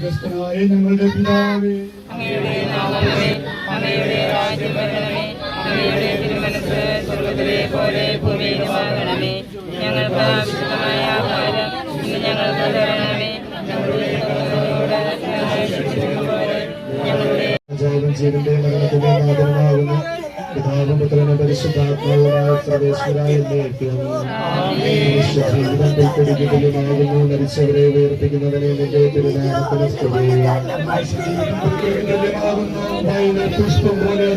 സ്വർഗസ്ഥനായ ഞങ്ങളുടെ പിതാവേ. ഞങ്ങൾക്ക് ആവശ്യമായ ആഹാരം ഞങ്ങൾക്ക് തരണമേ. ഞങ്ങളുടെ ജീവന്റെ മരണത്തിന്റെ നാഥനാകുന്നു പിതാവും പുത്രനും പരിശുദ്ധാത്മാവുമായ സർവേശ്വരായ ജീവിതം ഉൾപ്പെടുന്നതിലുമാകുന്നു മരിച്ചവരെ ഉയർപ്പിക്കുന്നതിനെ നിന്റെ തിരുനാമത്തിന് പുഷ്പം പോലെ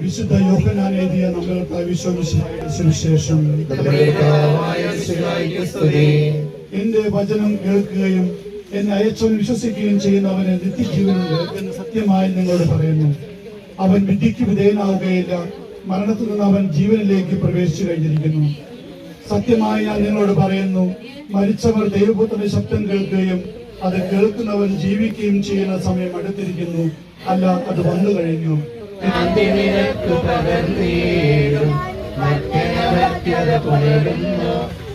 വിശുദ്ധ യോഹനാൻ എഴുതിയ നമ്മൾക്ക് വിശ്വമിശിഹായുടെ സുവിശേഷം. എന്റെ വചനം കേൾക്കുകയും എന്നെ അയച്ചവൻ വിശ്വസിക്കുകയും ചെയ്യുന്നവന് നിത്യജീവനുണ്ട് എന്ന് സത്യമായി നിങ്ങളോട് പറയുന്നു. അവൻ വിദ്യക്ക് വിധേയനാവുകയില്ല. മരണത്തിൽ നിന്ന് അവൻ ജീവനിലേക്ക് പ്രവേശിച്ചു കഴിഞ്ഞിരിക്കുന്നു. സത്യമായി ഞാൻ നിങ്ങളോട് പറയുന്നു മരിച്ചവർ ദൈവപുത്രന്റെ ശബ്ദം കേൾക്കുകയും അത് കേൾക്കുന്നവൻ ജീവിക്കുകയും ചെയ്യുന്ന സമയം അടുത്തിരിക്കുന്നു. അല്ല അത് വന്നു കഴിഞ്ഞു.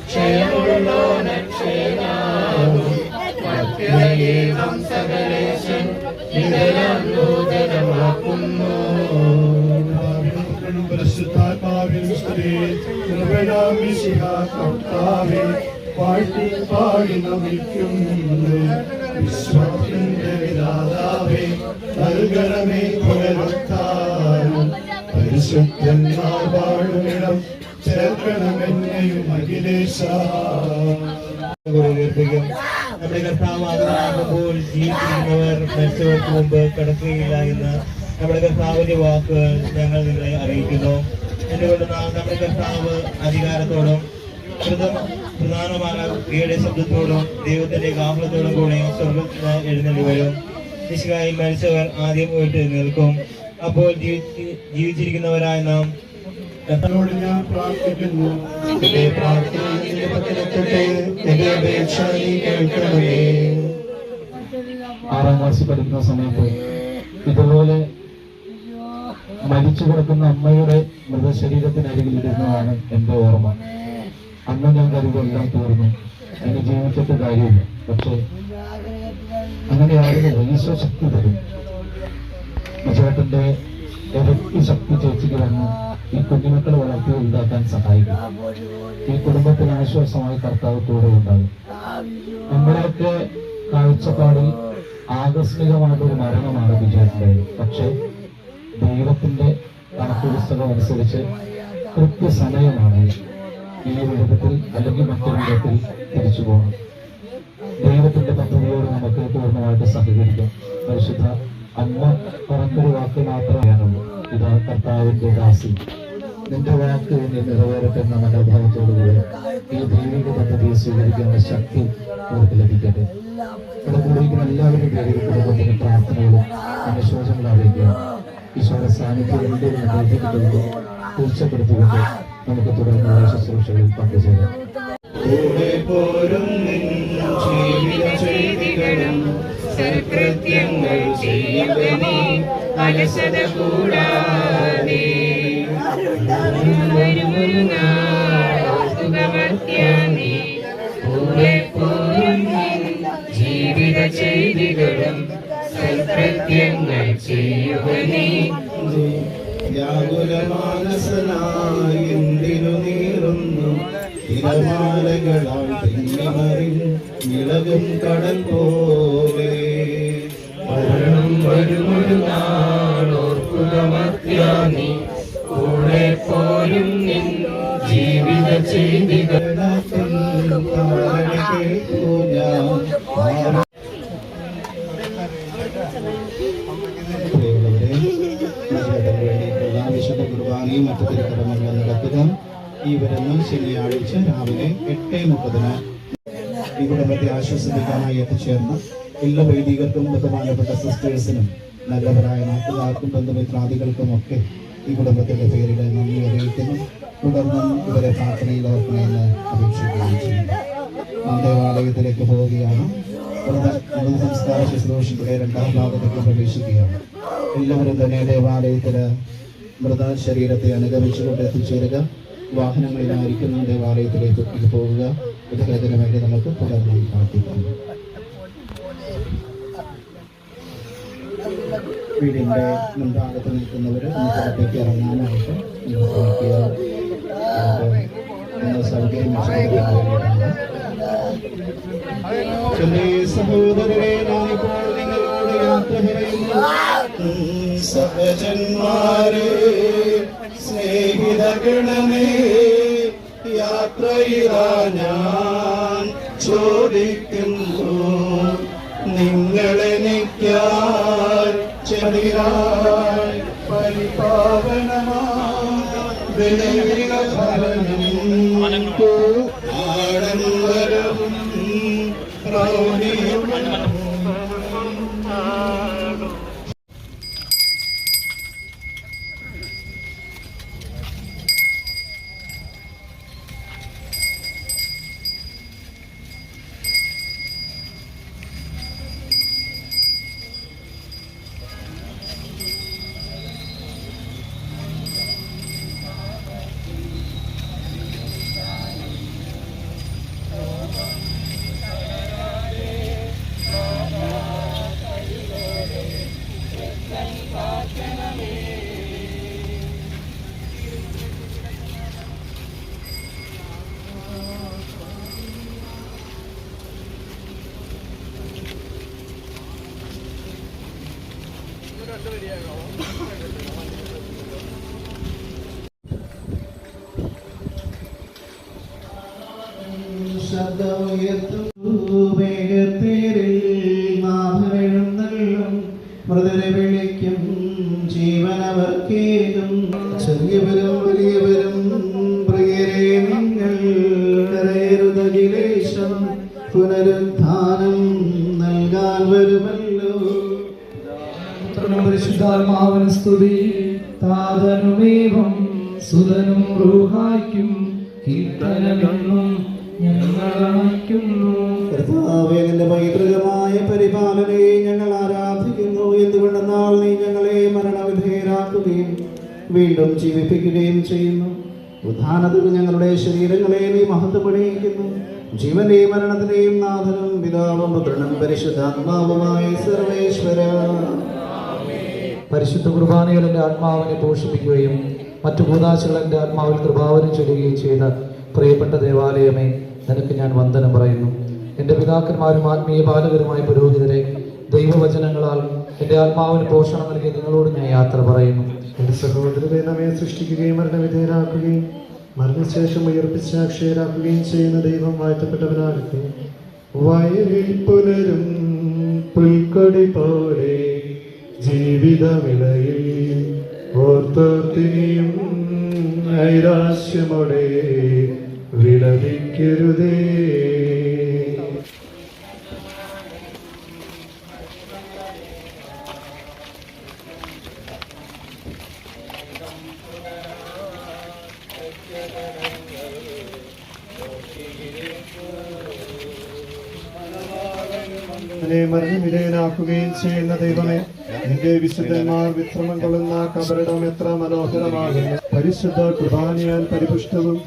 ക്ഷയമുള്ളോ പകർന്നീടും. മറ്റേവം സകലേശൻ പരിശുദ്ധാത്മാവിനും സ്തുതി. കൃപയാം മിശിഹാ കർത്താവേ, വാഴ്ത്തി പാടി നമിക്കുന്നു. വിശ്വാസത്തിന്റെ വിധാതാവേ, നൽകണമേ പുനരുത്ഥാനം. പരിശുദ്ധന്മാർ വാഴുമിടം ചേർക്കണമെന്നെയും അഖിലേശ നമ്മുടെ കർത്താവ് ജീവിച്ചിരിക്കുന്നവർ മരിച്ചവർക്ക് മുമ്പ് കിടക്കുകയില്ല എന്ന് നമ്മുടെ കർത്താവിന്റെ വാക്കുകൾ ഞങ്ങൾ നിങ്ങളെ അറിയിക്കുന്നു. എന്തുകൊണ്ട് നമ്മുടെ കർത്താവ് അധികാരത്തോടും പ്രധാനമായ ക്രിയയുടെ ശബ്ദത്തോടും ദൈവത്തിന്റെ ഗാഫലത്തോടും കൂടെ സ്വർഗത്തിൽ നിന്ന് എഴുന്നള്ളി വരും. നിശകായി മരിച്ചവർ ആദ്യം പോയിട്ട് നിൽക്കും. അപ്പോൾ ജീവിച്ചിരിക്കുന്നവരായ നാം എന്നോട് ഞാൻ പ്രാർത്ഥിക്കുന്നു. എന്റെ പ്രാർത്ഥന എന്റെ അപേക്ഷ നീ കേൾക്കണമേ. ആറാം ക്ലാസ്സിൽ പഠിക്കുന്ന സമയത്ത് ഇതുപോലെ മരിച്ചു കിടക്കുന്ന അമ്മയുടെ മൃതശരീരത്തിനരികിൽ ഇരുന്നതാണ് എന്റെ ഓർമ്മ. അന്ന് ഞാൻ കരുതെല്ലാം തീർന്നു എന്നെ ജീവിച്ചിട്ട് കാര്യമില്ല. പക്ഷേ അങ്ങനെയായിരുന്നു ഈശോ ശക്തി തരും. ചേട്ടന്റെ ഇരട്ടി ശക്തി ചേച്ചിക്ക് വന്ന് ഈ കുഞ്ഞുമക്കളെ വളർത്തി ഉണ്ടാക്കാൻ സഹായിക്കും. ഈ കുടുംബത്തിന് ആശ്വാസമായി കർത്താവ് കൂടെ ഉണ്ടാകും. നമ്മുടെയൊക്കെ കാഴ്ചപ്പാടിൽ ആകസ്മികമായിട്ടൊരു മരണമാണ് വിജയത്തിന്റെത്. പക്ഷേ ദൈവത്തിന്റെ കണക്ക് പുസ്തകം അനുസരിച്ച് കൃത്യസമയമാണ് ഈ വിധത്തിൽ അല്ലെങ്കിൽ മറ്റൊരു വിധത്തിൽ തിരിച്ചു പോകണം ദൈവത്തിന്റെ പദ്ധതിയോട് നമുക്ക് പൂർണമായിട്ട് സഹകരിക്കാം. പരിശുദ്ധ അമ്മ പറഞ്ഞൊരു വാക്ക് മാത്രമേ അറിയാനുള്ളൂ ഇതാണ് കർത്താവിന്റെ ദാസി. നിന്റെ വാക്ക് എന്നിൽ നിറവേറട്ടെ എന്ന മനോഭാവത്തോടുകൂടി ഈ ദൈവിക പദ്ധതിയെ സ്വീകരിക്കാനുള്ള ശക്തി അവർക്ക് ലഭിക്കട്ടെ. ഇവിടെ കൂടിയിരിക്കുന്ന എല്ലാവരും പേരിൽ കുടുംബത്തിന് പ്രാർത്ഥനകളും അനുശോചനങ്ങളും അറിയിക്കുക. ഈശോയുടെ സാന്നിധ്യം എന്തെങ്കിലും അനുഭവിക്കുന്നുണ്ടോ തീർച്ചപ്പെടുത്തിക്കൊണ്ട് നമുക്ക് തുടർന്നുള്ള ശുശ്രൂഷകളിൽ പങ്കുചേരാം. കൂടെ സൽകൃത്യങ്ങൾ ചെയ്യുക നീ. അലസത കൂടാതെ വ്യാകുലമാനസനായി എന്തിനു നീറുന്നു തിരമാലകളാൽ തെന്നിമറിൻ ഇളകും കടൽ പോലെ. മരണം വരുമൊരു നാൾ ഓർക്കുക മർത്യാനേ, കൂടെ പോലും നിൻ ജീവിത ചെയ്തികൾ കേൾക്കൂ കുർബാനയും മറ്റു തിരുക്കർമ്മങ്ങളും നടത്തുക ഈ വരുന്ന ശനിയാഴ്ച രാവിലെ എട്ട് മുപ്പതിന് ഈ കുടുംബത്തെ ആശ്വസിപ്പിക്കാനായി എത്തിച്ചേർന്ന എല്ലാ വൈദികർക്കും ബഹുമാനപ്പെട്ട സിസ്റ്റേഴ്സിനും നല്ലവരായ നാട്ടുകാർക്കും ബന്ധുമിത്രാദികൾക്കും ഒക്കെ ഈ കുടുംബത്തിന്റെ പേരിൽ നന്ദി അറിയിക്കുന്നു. തുടർന്നും ഇവരെ പ്രാർത്ഥനയിൽ ഓർക്കണമെന്ന് അപേക്ഷിക്കുകയും ചെയ്യുന്നു. നാം ദേവാലയത്തിലേക്ക് പോവുകയാണ് സംസ്കാര ശുശ്രൂഷത്തിലെ രണ്ടാം ഭാഗത്തേക്ക് പ്രവേശിക്കുകയാണ്. എല്ലാവരും തന്നെ ദേവാലയത്തിൽ മൃത ശരീരത്തെ അനുഗമിച്ചുകൊണ്ട് എത്തിച്ചേരുക. വാഹനങ്ങളിലായിരിക്കുന്ന ദേവാലയത്തിലേക്ക് പോകുക ഉദകരത്തിന് വേണ്ടി നമുക്ക് തുടർന്ന് പ്രാർത്ഥിക്കാം വീടിന്റെ മുൻഭാഗത്ത് നിൽക്കുന്നവർ പുറത്തേക്ക് ഇറങ്ങാനായിട്ട് നിങ്ങൾ ശ്രമിക്കുക നമുക്ക് നിങ്ങൾ സൗകര്യം സഹോദരരെ ഞാനിപ്പോൾ നിങ്ങളോട് യാത്ര പറയുന്നു. സഹജന്മാരെ സ്നേഹിതഗണമേ യാത്രയിലാ ഞാൻ ചോദിക്കുന്നു. പരിപാവനമാം. ഫലനം ആഡംബരവും പ്രൗഢിയും വിളിക്കും ജീവനവർക്കേതും. ചെറിയവരും വലിയവരും പ്രിയരെ നിങ്ങൾ കരയരുതകിലേശം പുനരുത്ഥാനം നൽകാൻ വരുമല്ലോ. പുത്രനും പരിശുദ്ധാത്മാവന സ്തുതി. താതനുമേവം സുതനും റൂഹായ്ക്കും കീർത്തനമെന്നും ഞങ്ങൾ അണയ്ക്കുന്നു കർത്താവേ നിന്റെ പൈതൃകമായ പരിപാലനയെ ഞങ്ങൾ ആരാധിക്കുന്നു. എന്തുകൊണ്ടെന്നാൽ നീ ഞങ്ങളെ മരണവിധേയരാക്കുകയും വീണ്ടും ജീവിപ്പിക്കുകയും ചെയ്യുന്നു? ഉദ്ധാനത്തിന് ഞങ്ങളുടെ ശരീരങ്ങളെ നീ മഹത്വപ്പെടിയിക്കുന്നു ജീവന്റെയും മരണത്തിന്റെയും നാഥനും പിതാവും പുത്രനും പരിശുദ്ധാത്മാവുമായി സർവേശ്വര. പരിശുദ്ധ കുർബാനകൾ എന്റെ ആത്മാവിനെ പോഷിപ്പിക്കുകയും മറ്റു ഭൂതാശകൾ എന്റെ ആത്മാവിൽ കൃപാവനം ചെയ്യുകയും ചെയ്ത പ്രിയപ്പെട്ട ദേവാലയമേ നിനക്ക് ഞാൻ വന്ദനം പറയുന്നു. എന്റെ പിതാക്കന്മാരും ആത്മീയ ബാലകരുമായ പുരോഹിതരെ ദൈവവചനങ്ങളാൽ എന്റെ ആത്മാവിന് പോഷണം നൽകി നിങ്ങളോട് ഞാൻ യാത്ര പറയുന്നു. എന്റെ സഹോദരരെ നമ്മെ സൃഷ്ടിക്കുകയും മരണവിധേയരാക്കുകയും മരണശേഷം ഉയർപ്പിച്ച അക്ഷയരാക്കുകയും ചെയ്യുന്ന ദൈവം വാഴ്ത്തപ്പെട്ടവനാകട്ടെ. വയലിൽ പുലരും പുൽക്കൊടി പോലെ ജീവിതവിളയിൽ ഓർത്തോർത്തിനിയും നൈരാശ്യമോടെ വിളവിക്കരുതേ. മരണവിധേയനാക്കുകയും ചെയ്യുന്ന ദൈവമേ നിന്റെ വിശുദ്ധന്മാർ വിശ്രമം കൊള്ളുന്ന കബറിടം എത്ര മനോഹരമാകുന്നു. പരിശുദ്ധ കുർബാനയാൽ പരിപുഷ്ടവും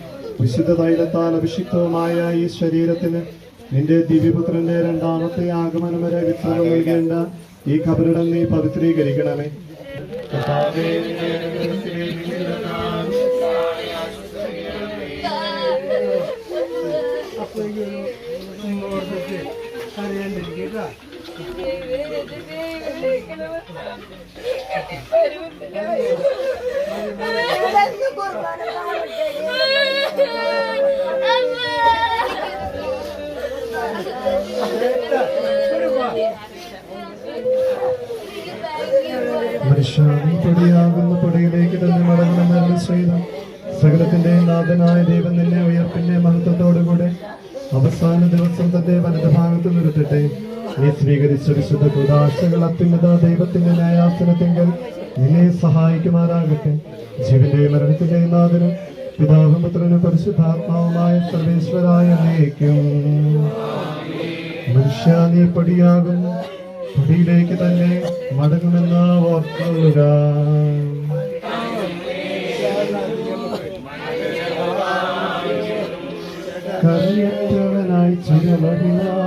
വിശുദ്ധ തൈലത്താൽ അഭിഷിക്തവുമായ ഈ ശരീരത്തിന് നിന്റെ ദിവ്യപുത്രന്റെ രണ്ടാമത്തെ ആഗമനം വരെ വിശ്രമം നൽകേണ്ട ഈ കബറിടം നീ പവിത്രീകരിക്കണമേ. കർത്താവേ, പൊടിയാകുന്ന പൊടിയിലേക്ക് തന്നെ മടങ്ങണമെന്ന് ചെയ്ത സകലത്തിന്റെ നാഥനായ ദൈവം നിന്നെ ഉയർപ്പിന്റെ മഹത്വത്തോടുകൂടെ അവസാന ദിവസം തന്റെ വലതുഭാഗത്ത് നിർത്തട്ടെ. നീ സ്വീകരിച്ച വിശുദ്ധ കുദാശകൾ അത്യുന്നത ദൈവത്തിന്റെ ന്യായാസനത്തെങ്കിൽ. നിന്നെ സഹായിക്കുമാറാകട്ടെ. ജീവന്റെ മരണത്തിന്റെ നാഥനും പിതാവും പരിശുദ്ധാത്മാവുമായ സർവേശ്വരായ മനുഷ്യ നീ പടിയാകും. പടിയിലേക്ക് തന്നെ മടങ്ങുമെന്ന ഓർക്കുക കറിയറ്റവനായി ചിരമതിനാവിൽ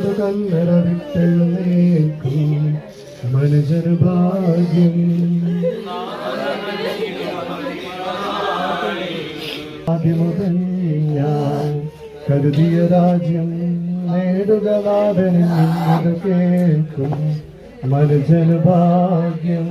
മുഖമത് കണ്ണറവിട്ടെഴുന്നേക്കും മനുജന് ഭാഗ്യം. ആദ്യമുതൽ ഞാൻ കരുതിയ രാജ്യം നേടുക നാഥനിൽ കേൾക്കും. മനുജന് ഭാഗ്യം.